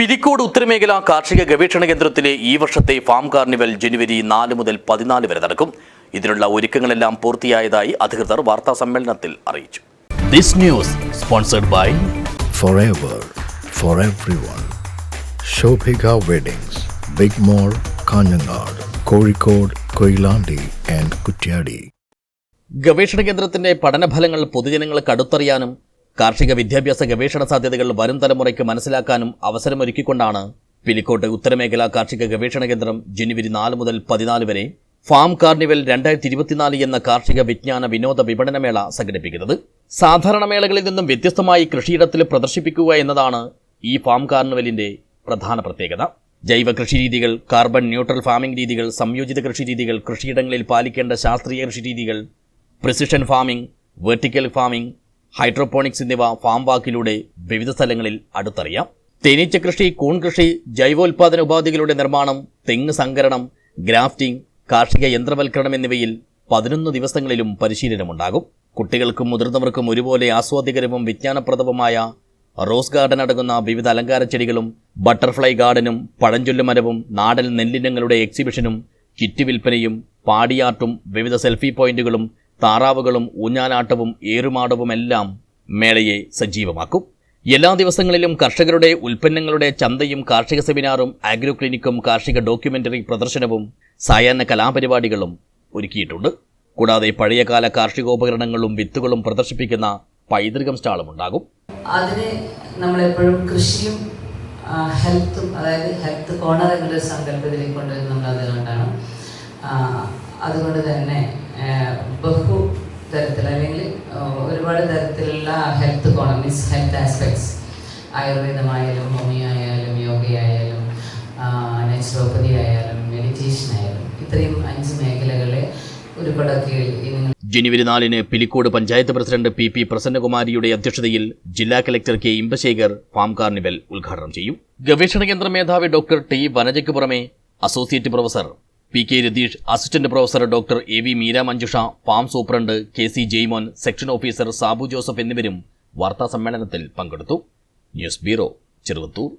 പിലിക്കോട് ഉത്തരമേഖല കാർഷിക ഗവേഷണ കേന്ദ്രത്തിലെ ഈ വർഷത്തെ ഫാം കാർണിവൽ ജനുവരി നാല് മുതൽ പതിനാല് വരെ നടക്കും. ഇതിനുള്ള ഒരുക്കങ്ങളെല്ലാം പൂർത്തിയായതായി അധികൃതർ വാർത്താ സമ്മേളനത്തിൽ അറിയിച്ചു. This news sponsored by forever for everyone. Shobhika Weddings, Big mall Kanhangad Kozhikode, Koilandi and Kuttiady ഗവേഷണ കേന്ദ്രത്തിന്റെ പഠനഫലങ്ങൾ പൊതുജനങ്ങൾക്ക് അടുത്തറിയാനും കാർഷിക വിദ്യാഭ്യാസ ഗവേഷണ സാധ്യതകൾ വരും തലമുറയ്ക്ക് മനസ്സിലാക്കാനും അവസരമൊരുക്കിക്കൊണ്ടാണ് പിലിക്കോട്ട് ഉത്തരമേഖല കാർഷിക ഗവേഷണ കേന്ദ്രം ജനുവരി നാല് മുതൽ പതിനാല് വരെ ഫാം കാർണിവൽ രണ്ടായിരത്തി ഇരുപത്തിനാല് എന്ന കാർഷിക വിജ്ഞാന വിനോദ വിപണനമേള സംഘടിപ്പിക്കുന്നത്. സാധാരണ മേളകളിൽ നിന്നും വ്യത്യസ്തമായി കൃഷിയിടത്തിൽ പ്രദർശിപ്പിക്കുക എന്നതാണ് ഈ ഫാം കാർണിവലിന്റെ പ്രധാന പ്രത്യേകത. ജൈവ കൃഷി രീതികൾ കാർബൺ ന്യൂട്രൽ ഫാമിംഗ് രീതികൾ സംയോജിത കൃഷി രീതികൾ കൃഷിയിടങ്ങളിൽ പാലിക്കേണ്ട ശാസ്ത്രീയ കൃഷി രീതികൾ precision farming vertical farming hydroponics എന്നിവ ഫാം വാക്കിലൂടെ വിവിധ സ്ഥലങ്ങളിൽ അടുത്തറിയാം. തേനീച്ച കൃഷി കൂൺ കൃഷി ജൈവോൽപാദന ഉപാധികളുടെ നിർമ്മാണം തെങ്ങ് സംകരണം ഗ്രാഫ്റ്റിംഗ് കാർഷിക യന്ത്രവൽക്കരണം എന്നിവയിൽ പതിനൊന്ന് ദിവസങ്ങളിലും പരിശീലനമുണ്ടാകും. കുട്ടികൾക്കും മുതിർന്നവർക്കും ഒരുപോലെ ആസ്വാദികരവും വിജ്ഞാനപ്രദവുമായ റോസ് ഗാർഡൻ അടങ്ങുന്ന വിവിധ അലങ്കാര ചെടികളും ബട്ടർഫ്ലൈ ഗാർഡനും പഴഞ്ചൊല്ലുമരവും നാടൻ നെല്ലിനങ്ങളുടെ എക്സിബിഷനും കിറ്റ് വിൽപ്പനയും പാടിയാട്ടും വിവിധ സെൽഫി പോയിന്റുകളും താറാവുകളും ഊഞ്ഞാലാട്ടവും ഏറുമാടവുമെല്ലാം മേളയെ സജീവമാക്കും. എല്ലാ ദിവസങ്ങളിലും കർഷകരുടെ ഉൽപ്പന്നങ്ങളുടെ ചന്തയും കാർഷിക സെമിനാറും ആഗ്രോ ക്ലിനിക്കും കാർഷിക ഡോക്യുമെന്ററി പ്രദർശനവും സായാഹ്ന കലാപരിപാടികളും ഒരുക്കിയിട്ടുണ്ട്. കൂടാതെ പഴയകാല കാർഷികോപകരണങ്ങളും വിത്തുകളും പ്രദർശിപ്പിക്കുന്ന പൈതൃകം സ്റ്റാളും ഉണ്ടാകും. അതിന് നമ്മളെപ്പോഴും കൃഷിയും ഹെൽത്തും അതായത് ഹെൽത്ത് കോർണർ എന്നൊരു സങ്കല്പത്തിലേക്ക് കൊണ്ടുവരുന്നുണ്ട് അതുകൊണ്ടാണ് അതുകൊണ്ട് തന്നെ ബഹു മീൻസ് ഹെൽത്ത് ആസ്പെക്ട്സ് ആയുർവേദമായാലും ഹോമിയോ ആയാലും യോഗയായാലും നാച്ചുറോപ്പതി ആയാലും മെഡിറ്റേഷൻ ആയാലും ഇത്രയും അഞ്ച് മേഖലകളെ ജനുവരി നാലിന് Pilicode panchayat president P P പ്രസന്നകുമാരിയുടെ അധ്യക്ഷതയിൽ ജില്ലാ collector K Imbasekar farm carnival ഉദ്ഘാടനം ചെയ്യും. ഗവേഷണ കേന്ദ്ര മേധാവി ഡോക്ടർ ടി വനജയ്ക്ക് പുറമെ associate professor P K Ratheesh assistant professor doctor A V Meera Manjusha farm superintendent K C Jaimon section officer Sabu Joseph എന്നിവരും വാർത്താ സമ്മേളനത്തിൽ പങ്കെടുത്തു. News bureau Cheruvathur.